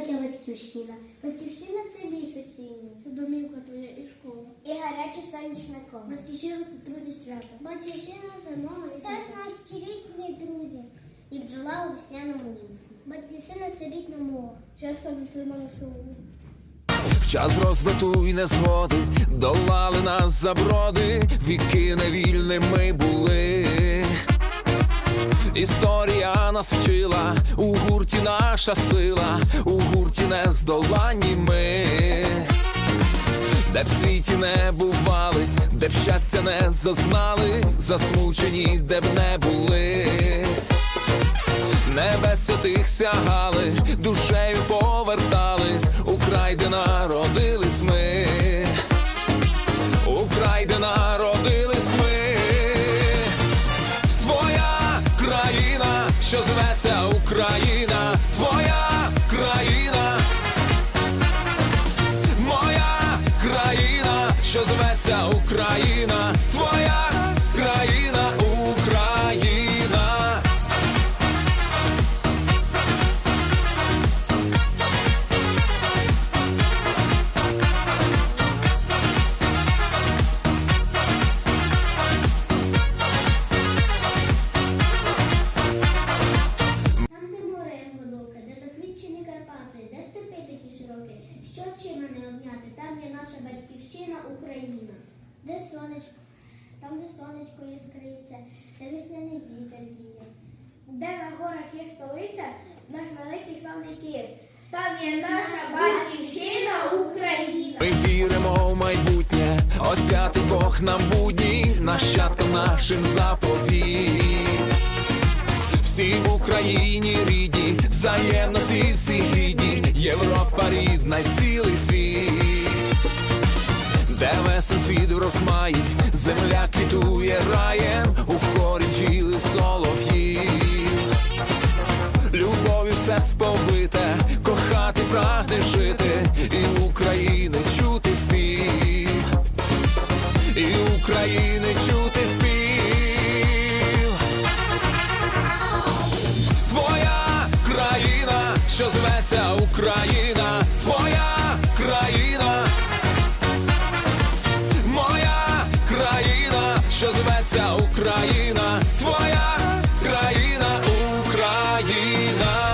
таке батьківщина? Батьківщина це ліс осінній, це домівка твоя і школа. І гаряче сонячне коло. Батьківщина це труди свято. Батьківщина це мама. Стаж наші різні друзі. І бджола у весняному лісі. Батьківщина це рідна мова. Часом твоєму населення. В час розвиту й незгоди долали нас заброди, віки невільними були. Історія нас вчила у гурті наша сила у гурті нездоланні ми, де в світі не бували, де б щастя не зазнали, засмучені, де б не були. Небес отих сягали, душею повертались, у край, де народились широкі, що очима не обняти, там є наша батьківщина Україна. Де сонечко, там, де сонечко іскриться, де весняний вітер віє. Де на горах є столиця, наш великий славний Київ. Там є наша батьківщина Україна. Ми віримо в майбутнє, освятить Бог нам будні, нащадкам нашим заповіт. Всі в Україні рідні, взаємності всі гідні, Європа рідна, цілий світ, де весен світ розмає, земля квітує раєм, у хорі бджіли солов'ї. Любов'ю все сповите, кохати прагне жити, і України чути Україна, твоя країна, моя країна, що зветься Україна, твоя країна, Україна.